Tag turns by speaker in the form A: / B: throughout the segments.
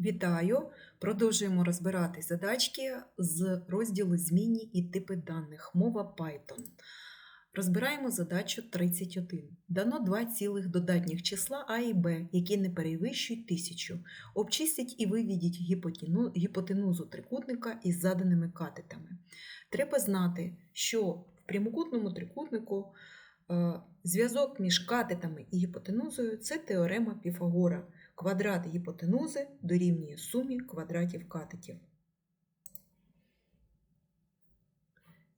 A: Вітаю! Продовжуємо розбирати задачки з розділу Змінні і типи даних. Мова Python. Розбираємо задачу 31. Дано два цілих додатніх числа А і Б, які не перевищують тисячу. Обчистіть і виведіть гіпотену- гіпотенузу трикутника із заданими катетами. Треба знати, що в прямокутному трикутнику е, зв'язок між катетами і гіпотенузою це теорема Піфагора. Квадрат гіпотенузи дорівнює сумі квадратів катетів.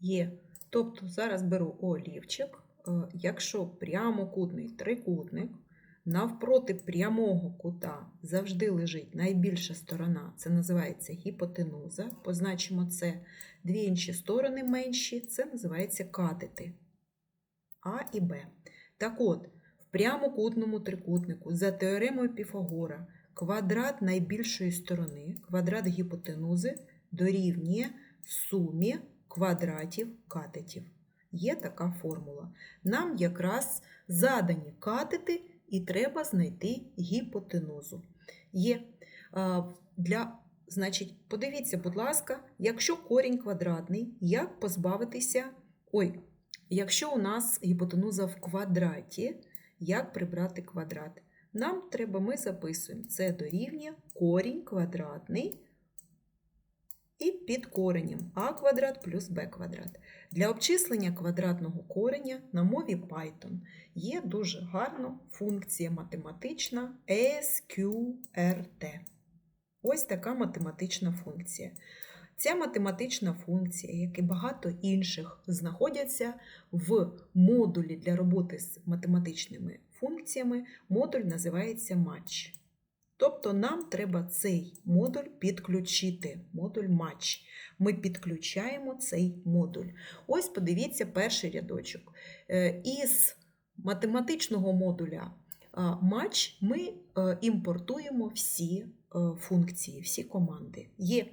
A: Є. Тобто зараз беру олівчик. Е, Якщо прямокутний трикутник навпроти прямого кута завжди лежить найбільша сторона, це називається гіпотенуза. Позначимо це дві інші сторони менші, це називається катети А і Б. Так от, прямокутному трикутнику за теоремою Піфагора квадрат найбільшої сторони, квадрат гіпотенузи дорівнює сумі квадратів катетів. Є така формула. Нам якраз задані катети і треба знайти гіпотенузу. Є для, значить, подивіться, будь ласка, якщо корінь квадратний, як позбавитися. Ой, якщо у нас гіпотенуза в квадраті, як прибрати квадрат? Нам треба, ми записуємо це дорівнює корінь квадратний і під коренем а квадрат плюс b квадрат. Для обчислення квадратного кореня на мові Python є дуже гарна функція математична SQRT. Ось така математична функція. Ця математична функція, як і багато інших, знаходяться в модулі для роботи з математичними функціями. Модуль називається Match. Тобто нам треба цей модуль підключити, модуль Match. Ми підключаємо цей модуль. Ось подивіться перший рядочок. Е, Із математичного модуля Match ми е, імпортуємо всі е, функції, всі команди. Є.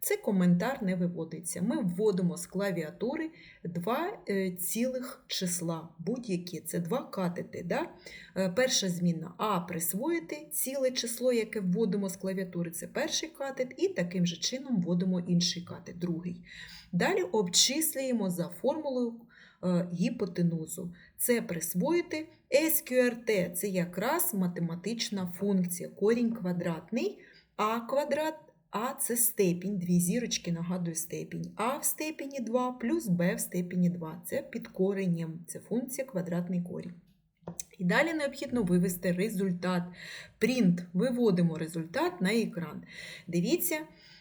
A: Це коментар не виводиться. Ми вводимо з клавіатури два е, цілих числа, будь-які. Це два катети. Да? Е, Перша змінна А присвоїти ціле число, яке вводимо з клавіатури, це перший катет, і таким же чином вводимо інший катет, другий. Далі обчислюємо за формулою е, гіпотенузу. Це присвоїти SQRT, це якраз математична функція, корінь квадратний, А квадрат а це степінь, дві зірочки нагадую степінь. А в степені 2 плюс Б в степені 2. Це під коренням, це функція квадратний корінь. І далі необхідно вивести результат. Print. Виводимо результат на екран. Дивіться,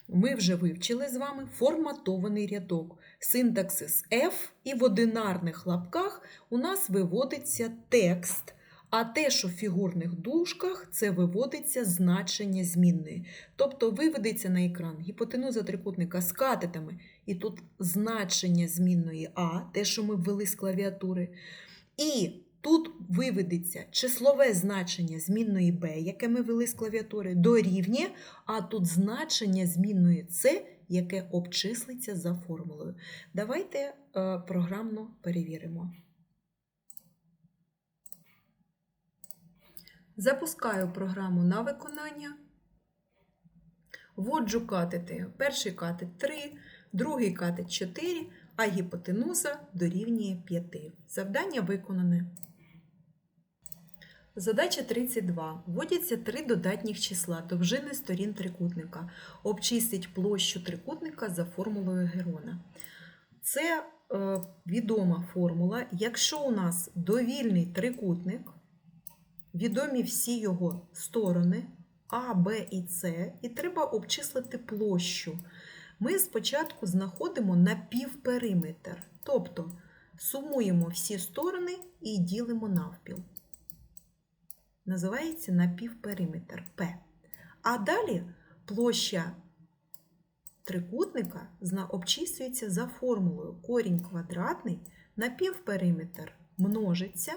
A: ми вже вивчили з вами форматований рядок. Синтаксис F і в одинарних лапках у нас виводиться текст. А те, що в фігурних дужках, це виводиться значення змінної. Тобто виведеться на екран гіпотенуза трикутника з катетами, і тут значення змінної А, те, що ми ввели з клавіатури. І тут виведеться числове значення змінної Б, яке ми ввели з клавіатури, дорівнює, а тут значення змінної С, яке обчислиться за формулою. Давайте е, програмно перевіримо. Запускаю програму на виконання. Вводжу катети. Перший катет 3, другий катет 4, а гіпотенуза дорівнює 5. Завдання виконане. Задача 32. Вводяться три додатніх числа довжини сторін трикутника. Обчистить площу трикутника за формулою Герона. Це е, відома формула. Якщо у нас довільний трикутник, відомі всі його сторони А, Б і С, і треба обчислити площу. Ми спочатку знаходимо напівпериметр, тобто сумуємо всі сторони і ділимо навпіл. Називається напівпериметр П. А далі площа трикутника обчислюється за формулою корінь квадратний напівпериметр множиться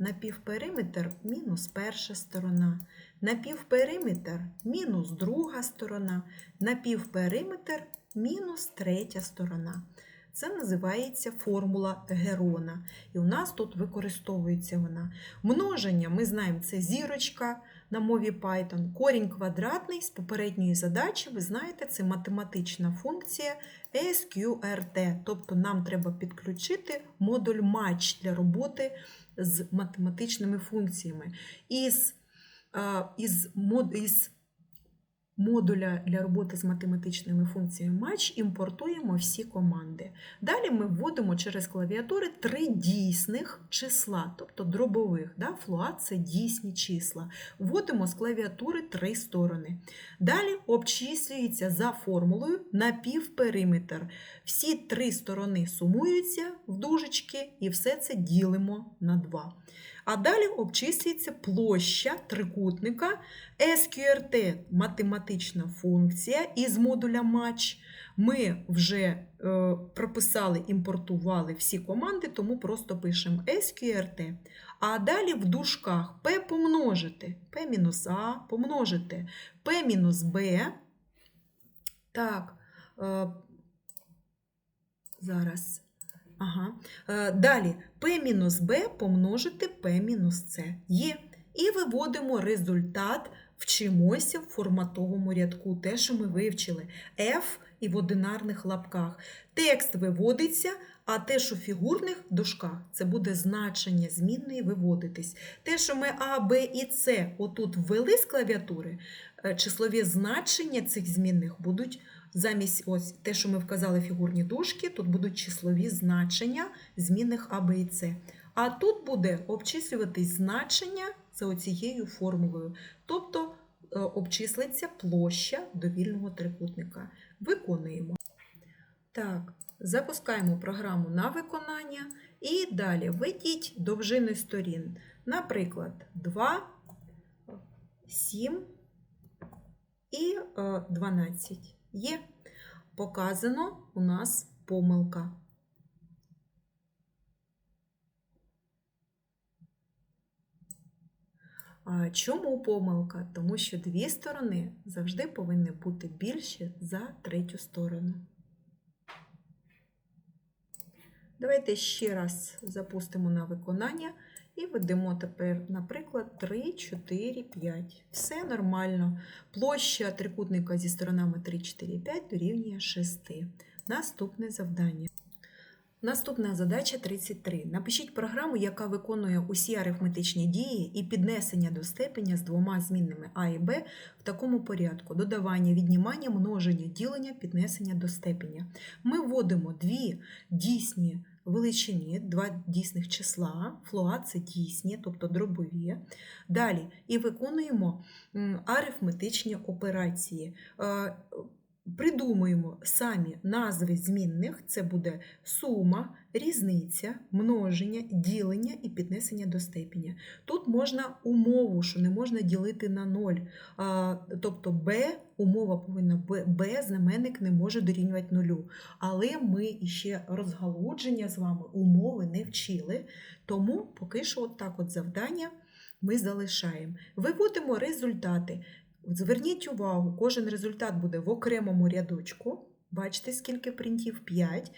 A: Напівпериметр мінус перша сторона, напівпериметр мінус друга сторона, напівпериметр мінус третя сторона. Це називається формула Герона. І у нас тут використовується вона. Множення, ми знаємо, це зірочка, на мові Python. Корінь квадратний з попередньої задачі, ви знаєте, це математична функція SQRT. Тобто нам треба підключити модуль матч для роботи з математичними функціями. Із, із, із модуля для роботи з математичними функціями матч імпортуємо всі команди. Далі ми вводимо через клавіатури три дійсних числа, тобто дробових. Да? Флуат це дійсні числа. Вводимо з клавіатури три сторони. Далі обчислюється за формулою напівпериметр. Всі три сторони сумуються в дужечки і все це ділимо на 2. А далі обчислюється площа трикутника SQRT математична функція із модуля матч. Ми вже е, прописали, імпортували всі команди, тому просто пишемо SQRT. А далі в дужках P помножити, P-А помножити P-B. Так, е, зараз. Ага. Е, Далі P-B помножити P-C. Є. І виводимо результат, вчимося в форматовому рядку, те, що ми вивчили. F і в одинарних лапках. Текст виводиться, а те, що в фігурних дужках, це буде значення змінної виводитись. Те, що ми А, Б і С отут ввели з клавіатури, е, числові значення цих змінних будуть замість ось те, що ми вказали фігурні дужки, тут будуть числові значення змінних А, Б і С. А тут буде обчислюватись значення за оцією формулою. Тобто е, обчислиться площа довільного трикутника. Виконуємо. Так, запускаємо програму на виконання і далі введіть довжини сторін. Наприклад, 2, 7 і е, 12. Є показано у нас помилка. Чому помилка? Тому що дві сторони завжди повинні бути більші за третю сторону. Давайте ще раз запустимо на виконання і ведемо тепер, наприклад, 3, 4, 5. Все нормально. Площа трикутника зі сторонами 3, 4, 5 дорівнює 6. Наступне завдання. Наступна задача 33. Напишіть програму, яка виконує усі арифметичні дії і піднесення до степеня з двома змінними А і Б в такому порядку: додавання, віднімання, множення, ділення, піднесення до степеня. Ми вводимо дві дійсні величині, два дійсних числа. флуа це дійсні, тобто дробові. Далі і виконуємо арифметичні операції. Придумуємо самі назви змінних, це буде сума, різниця, множення, ділення і піднесення до степеня. Тут можна умову, що не можна ділити на 0. Тобто b, умова повинна b, знаменник не може дорівнювати нулю. Але ми ще розгалудження з вами умови не вчили, тому поки що от так от завдання ми залишаємо. Виводимо результати. Зверніть увагу, кожен результат буде в окремому рядочку. Бачите, скільки принтів? 5.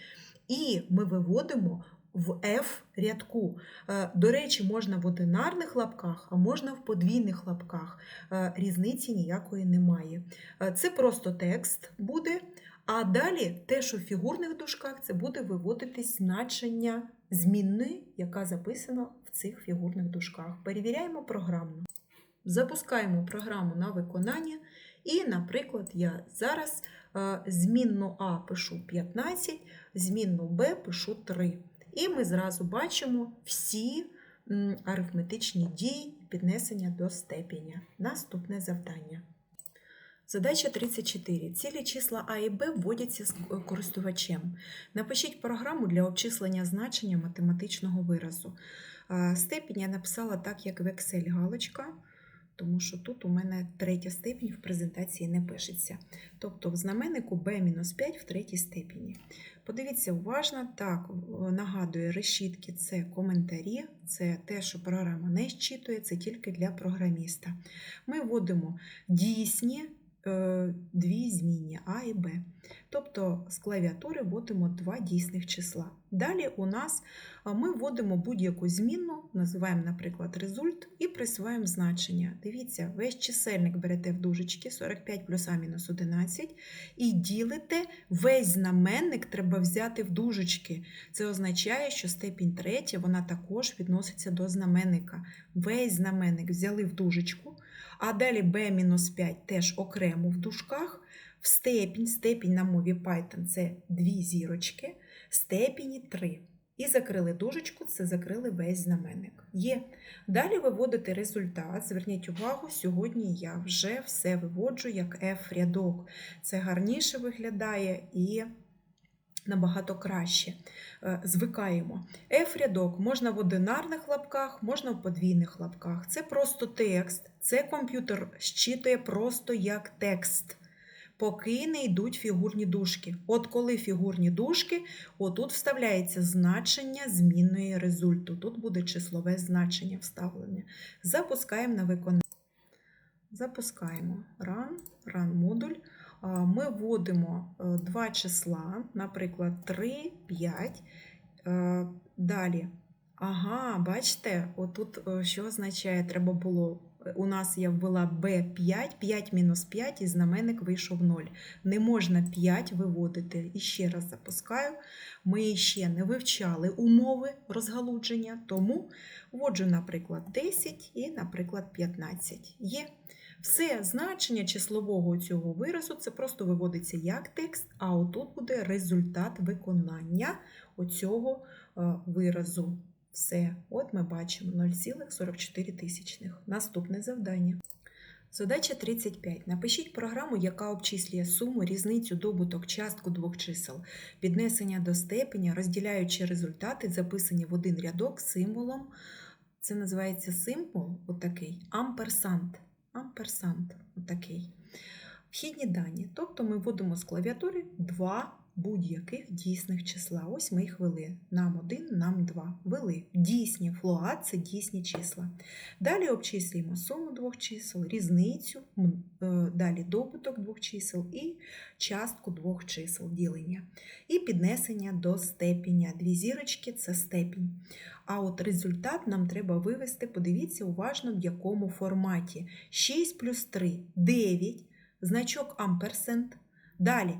A: І ми виводимо в F рядку. Е, До речі, можна в одинарних лапках, а можна в подвійних лапках. Е, Різниці ніякої немає. Е, Це просто текст буде. А далі те, що в фігурних дужках, це буде виводитись значення змінної, яка записана в цих фігурних дужках. Перевіряємо програмно. Запускаємо програму на виконання. І, наприклад, я зараз е, змінну А пишу 15, змінну Б пишу 3. І ми зразу бачимо всі арифметичні дії піднесення до степеня. Наступне завдання. Задача 34. Цілі числа А і Б вводяться з користувачем. Напишіть програму для обчислення значення математичного виразу. Е, Степінь я написала так, як в Excel галочка тому що тут у мене третя степінь в презентації не пишеться. Тобто в знаменнику b-5 в третій степені. Подивіться уважно, так, нагадує, решітки це коментарі, це те, що програма не щитує, це тільки для програміста. Ми вводимо дійсні дві змінні А і Б. Тобто з клавіатури вводимо два дійсних числа. Далі у нас ми вводимо будь-яку змінну, називаємо, наприклад, результ і присваємо значення. Дивіться, весь чисельник берете в дужечки 45 плюс А мінус 11 і ділите весь знаменник треба взяти в дужечки. Це означає, що степінь третя вона також відноситься до знаменника. Весь знаменник взяли в дужечку, а далі b-5 теж окремо в дужках. В степінь, степінь на мові Python це дві зірочки, степені 3. І закрили дужечку, це закрили весь знаменник. Є. Далі виводите результат. Зверніть увагу, сьогодні я вже все виводжу як F-рядок. Це гарніше виглядає і набагато краще. Е, Звикаємо. F-рядок можна в одинарних лапках, можна в подвійних лапках. Це просто текст. Це комп'ютер щитує просто як текст поки не йдуть фігурні дужки. От коли фігурні дужки, отут вставляється значення змінної результу. Тут буде числове значення вставлене. Запускаємо на виконання. Запускаємо run, run модуль. Ми вводимо е, два числа, наприклад, 3, 5. Е, Далі. Ага, бачите, отут е, що означає, треба було у нас я ввела B5, 5 мінус 5 і знаменник вийшов 0. Не можна 5 виводити. І ще раз запускаю. Ми ще не вивчали умови розгалудження, тому вводжу, наприклад, 10 і, наприклад, 15. Є. Все значення числового цього виразу це просто виводиться як текст, а отут буде результат виконання оцього е, виразу. Все, от ми бачимо 0,44. тисячних. Наступне завдання. Задача 35. Напишіть програму, яка обчислює суму, різницю, добуток, частку двох чисел, піднесення до степеня, розділяючи результати, записані в один рядок символом. Це називається символ, отакий, амперсант. Амперсант, отакий. Вхідні дані. Тобто ми вводимо з клавіатури два будь-яких дійсних числа. Ось ми їх вели. Нам один, нам два. Вели. Дійсні флуат це дійсні числа. Далі обчислюємо суму двох чисел, різницю, е, далі добуток двох чисел і частку двох чисел ділення. І піднесення до степеня. Дві зірочки це степінь. А от результат нам треба вивести, подивіться уважно, в якому форматі. 6 плюс 3 9, значок амперсент. Далі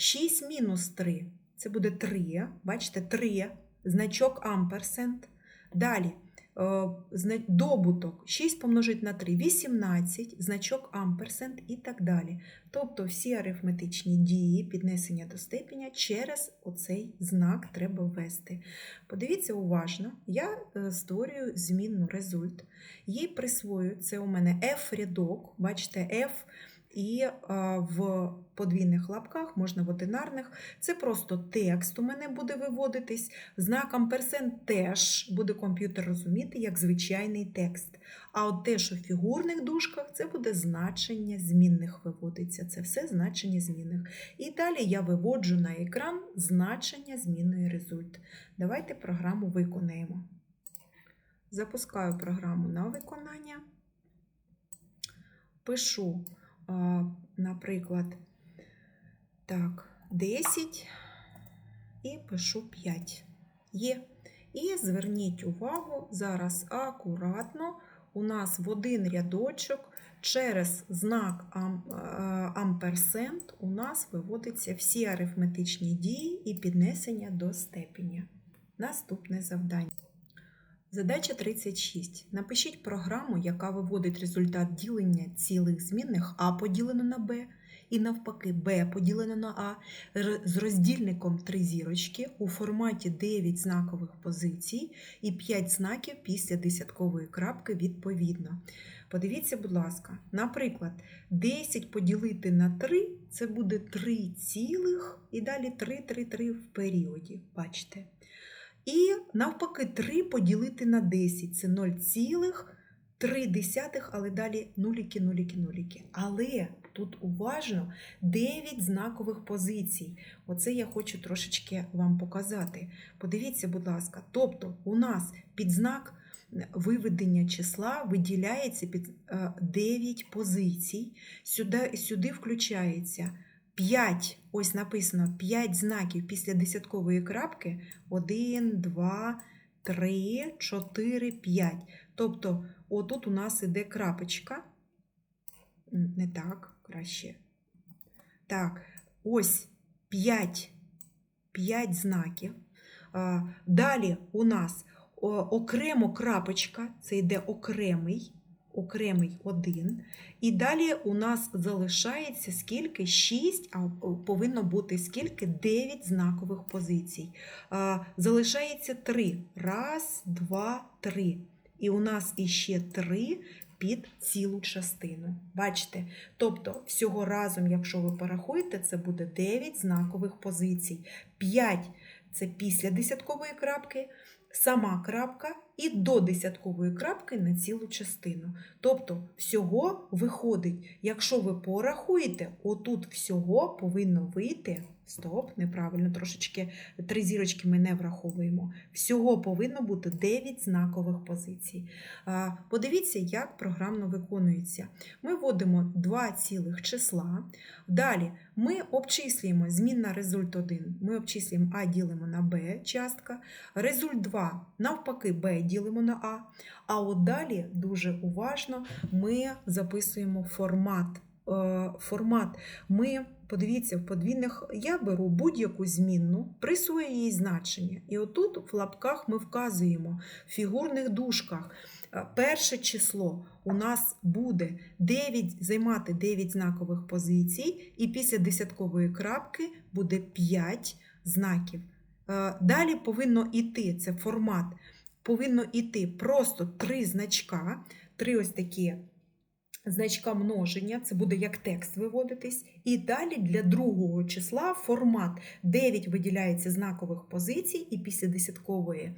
A: 6 мінус 3 це буде 3, бачите, 3, значок амперсент. Далі е, добуток 6 помножить на 3, 18, значок амперсент і так далі. Тобто всі арифметичні дії піднесення до степеня через оцей знак треба ввести. Подивіться уважно, я е, створюю змінну результ. Їй присвоюю, це у мене F-рядок, бачите, F і в подвійних лапках, можна в одинарних. Це просто текст у мене буде виводитись. Знак амперсент теж буде комп'ютер розуміти як звичайний текст. А от те, що в фігурних дужках, це буде значення змінних виводиться. Це все значення змінних. І далі я виводжу на екран значення змінної результ. Давайте програму виконаємо. Запускаю програму на виконання. Пишу наприклад, так, 10 і пишу 5. Є. І зверніть увагу, зараз акуратно у нас в один рядочок через знак ам- е, амперсент у нас виводяться всі арифметичні дії і піднесення до степеня. Наступне завдання. Задача 36. Напишіть програму, яка виводить результат ділення цілих змінних А поділено на Б, і навпаки Б поділено на А з роздільником 3 зірочки у форматі 9 знакових позицій і 5 знаків після десяткової крапки відповідно. Подивіться, будь ласка, наприклад, 10 поділити на 3 це буде 3 цілих і далі 3, 3, 3 в періоді. Бачите? І навпаки, 3 поділити на 10 це 0,3, але далі нуліки, нуліки, нуліки. Але тут уважно 9 знакових позицій. Оце я хочу трошечки вам показати. Подивіться, будь ласка. Тобто, у нас під знак виведення числа виділяється під 9 позицій. Сюди, сюди включається 5, ось написано 5 знаків після десяткової крапки. 1, 2, 3, 4, 5. Тобто, отут у нас іде крапочка. Не так, краще. Так, ось 5, 5 знаків. Далі у нас окремо крапочка, це йде окремий, окремий один. І далі у нас залишається скільки? 6, а повинно бути скільки? 9 знакових позицій. Залишається 3. Раз, два, три. І у нас іще 3 під цілу частину. Бачите? Тобто, всього разом, якщо ви порахуєте, це буде 9 знакових позицій. 5 це після десяткової крапки, сама крапка і до десяткової крапки на цілу частину. Тобто, всього виходить, якщо ви порахуєте, отут всього повинно вийти. Стоп, неправильно, трошечки три зірочки ми не враховуємо. Всього повинно бути 9 знакових позицій. Подивіться, як програмно виконується. Ми вводимо два цілих числа. Далі ми обчислюємо змінна результ 1. Ми обчислюємо А ділимо на Б частка. Результ 2 навпаки Б ділимо на А. А от далі дуже уважно ми записуємо формат. Е, Формат. Ми, подивіться, в подвійних я беру будь-яку змінну, присвоюю їй значення. І отут в лапках ми вказуємо в фігурних дужках. Е, Перше число у нас буде 9, займати 9 знакових позицій, і після десяткової крапки буде 5 знаків. Е, Далі повинно йти, це формат, повинно йти просто три значка, три ось такі значка множення, це буде як текст виводитись. І далі для другого числа формат 9 виділяється знакових позицій, і після десяткової,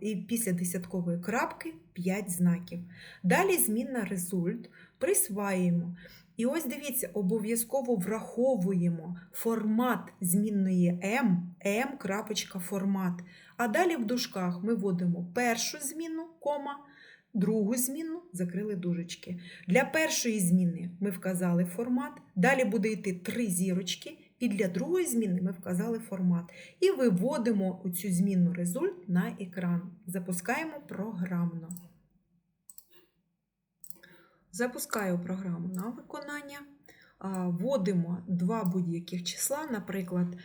A: і після десяткової крапки 5 знаків. Далі змінна результ присваюємо. І ось дивіться, обов'язково враховуємо формат змінної m, m, крапочка формат. А далі в дужках ми вводимо першу зміну, кома, другу зміну закрили дужечки. Для першої зміни ми вказали формат, далі буде йти три зірочки, і для другої зміни ми вказали формат. І виводимо цю змінну результ на екран. Запускаємо програмно. Запускаю програму на виконання. Вводимо два будь-яких числа, наприклад,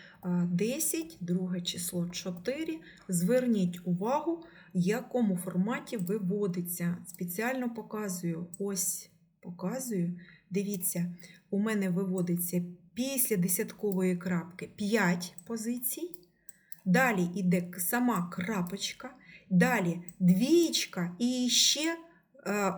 A: 10, друге число 4. Зверніть увагу, в якому форматі виводиться. Спеціально показую, ось показую. Дивіться, у мене виводиться після десяткової крапки 5 позицій. Далі йде сама крапочка, далі двічка і ще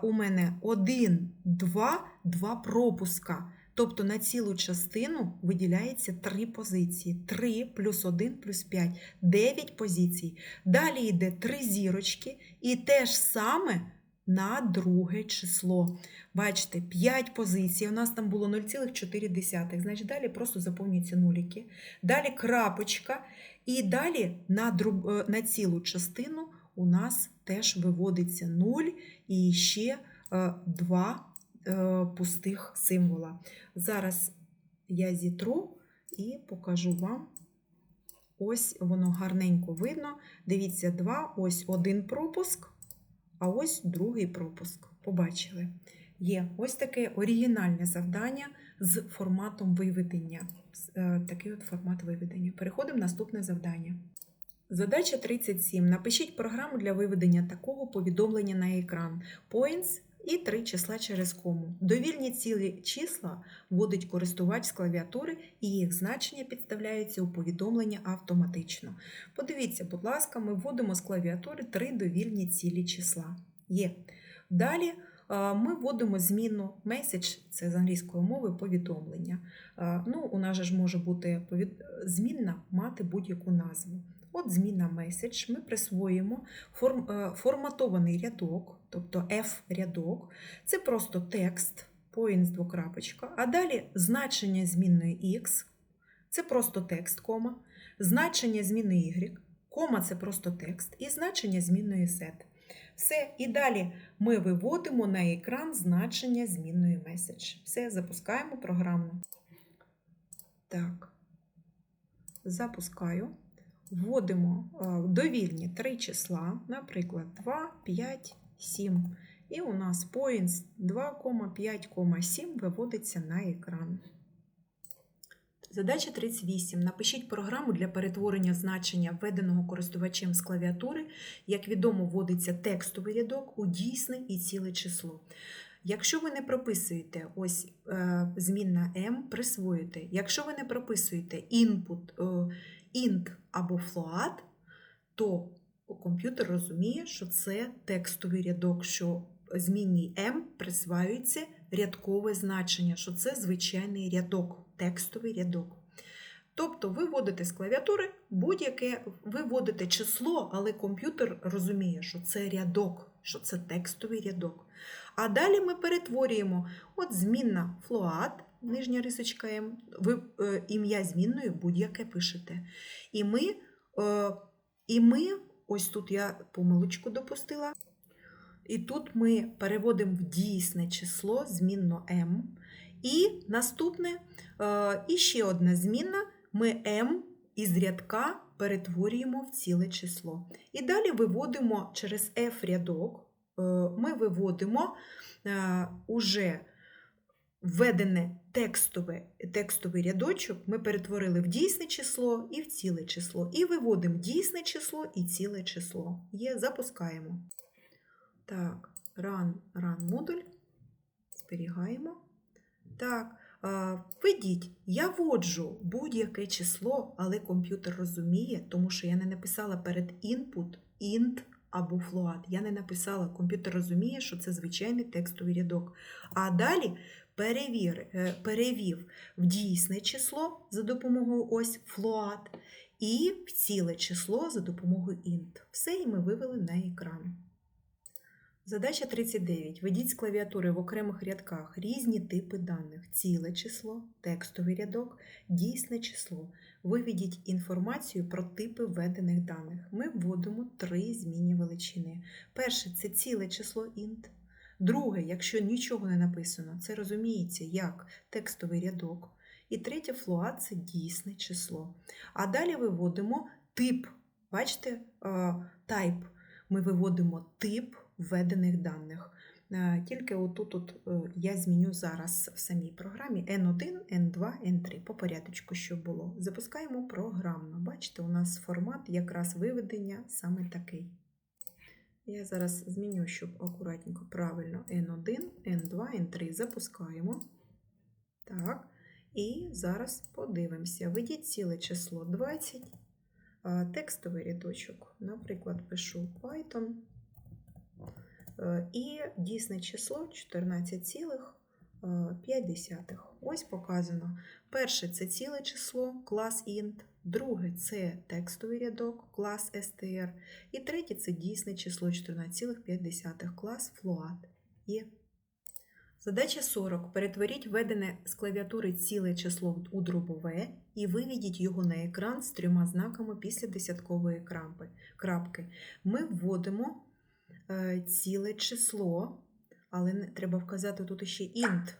A: у мене 1, 2, 2 пропуска. Тобто на цілу частину виділяється 3 позиції. 3 плюс 1 плюс 5, 9 позицій. Далі йде 3 зірочки і те ж саме на друге число. Бачите, 5 позицій. У нас там було 0,4. Значить, далі просто заповнюються нуліки. Далі крапочка. І далі на, друг... е, на цілу частину у нас теж виводиться 0 і ще 2 пустих символа. Зараз я зітру і покажу вам. Ось воно гарненько видно. Дивіться, 2, ось один пропуск, а ось другий пропуск. Побачили. Є ось таке оригінальне завдання з форматом виведення. Е, Такий от формат виведення. Переходимо в наступне завдання. Задача 37. Напишіть програму для виведення такого повідомлення на екран. Points і три числа через кому. Довільні цілі числа вводить користувач з клавіатури і їх значення підставляються у повідомлення автоматично. Подивіться, будь ласка, ми вводимо з клавіатури три довільні цілі числа. Є. Далі ми вводимо зміну message, це з англійської мови повідомлення. Ну, У нас же ж може бути повід... змінна мати будь-яку назву. От зміна message, ми присвоїмо е, форматований рядок, тобто F-рядок. Це просто текст, points двокрапочка, а далі значення змінної X, це просто текст, кома, значення зміни Y, кома це просто текст, і значення змінної Z. Все, і далі ми виводимо на екран значення змінної меседж. Все, запускаємо програму. Так, запускаю. Вводимо е, довільні три числа, наприклад, 2, 5, 7. І у нас points 2,5,7 виводиться на екран. Задача 38. Напишіть програму для перетворення значення, введеного користувачем з клавіатури. Як відомо, вводиться текстовий рядок у дійсне і ціле число. Якщо ви не прописуєте ось е, змінна m, присвоїте. Якщо ви не прописуєте input, е, int або float, то комп'ютер розуміє, що це текстовий рядок, що змінній m присваюється рядкове значення, що це звичайний рядок, текстовий рядок. Тобто ви вводите з клавіатури будь-яке, ви вводите число, але комп'ютер розуміє, що це рядок, що це текстовий рядок. А далі ми перетворюємо от змінна float, нижня рисочка М, ви е, ім'я змінної будь-яке пишете. І ми, е, і ми, ось тут я помилочку допустила. І тут ми переводимо в дійсне число змінно m. І наступне, е, і ще одна змінна, ми m із рядка перетворюємо в ціле число. І далі виводимо через f рядок, ми виводимо уже введене текстове, текстовий рядочок, ми перетворили в дійсне число і в ціле число. І виводимо дійсне число і ціле число. Є, запускаємо. Так, run, run модуль. Зберігаємо. Так, введіть, я вводжу будь-яке число, але комп'ютер розуміє, тому що я не написала перед input, int або float. Я не написала, комп'ютер розуміє, що це звичайний текстовий рядок. А далі перевір, е, перевів в дійсне число за допомогою ось float і в ціле число за допомогою int. Все і ми вивели на екран. Задача 39. Введіть з клавіатури в окремих рядках різні типи даних: ціле число, текстовий рядок, дійсне число. Виведіть інформацію про типи введених даних. Ми вводимо три змінні величини. Перше це ціле число int. Друге, якщо нічого не написано, це розуміється як текстовий рядок. І третє флуат це дійсне число. А далі виводимо тип. Бачите, е, type. Ми виводимо тип введених даних. Е, Тільки отут от е, я зміню зараз в самій програмі N1, N2, N3 по порядочку, що було. Запускаємо програмно. Бачите, у нас формат якраз виведення саме такий. Я зараз зміню, щоб акуратненько, правильно N1, N2, N3 запускаємо. Так. І зараз подивимося. Введіть ціле число 20, текстовий рядочок. Наприклад, пишу Python. Е, І дійсне число 14,5. Ось показано. Перше це ціле число, клас int. Друге це текстовий рядок, клас str. І третє це дійсне число 14,5, клас float. Задача 40. Перетворіть введене з клавіатури ціле число у дробове і виведіть його на екран з трьома знаками після десяткової крапки. Ми вводимо е, ціле число, але треба вказати тут ще int.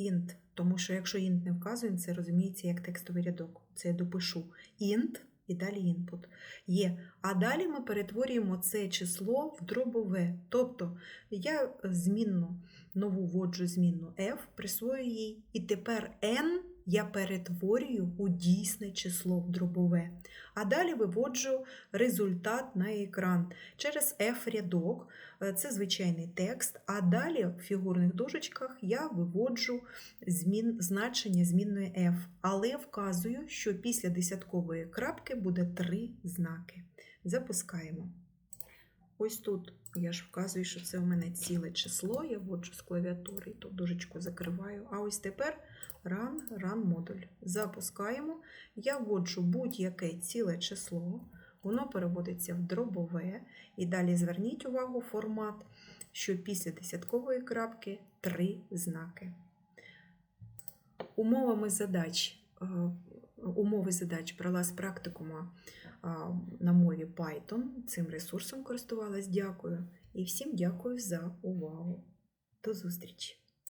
A: int. Тому що якщо int не вказуємо, це розуміється як текстовий рядок. Це я допишу int і далі input. Є. А далі ми перетворюємо це число в дробове. Тобто я змінну нову вводжу змінну f, присвоюю їй, і тепер n я перетворюю у дійсне число в дробове. А далі виводжу результат на екран через f-рядок, це звичайний текст, а далі в фігурних дужечках я виводжу змін, значення змінної f, але вказую, що після десяткової крапки буде три знаки. Запускаємо. Ось тут я ж вказую, що це у мене ціле число, я вводжу з клавіатури, і тут дужечку закриваю. А ось тепер run, run модуль. Запускаємо. Я вводжу будь-яке ціле число, воно переводиться в дробове. І далі зверніть увагу формат, що після десяткової крапки три знаки. Умовами задач. е, Умови задач брала з практикума на мові Python. Цим ресурсом користувалась, дякую. І всім дякую за увагу. До зустрічі!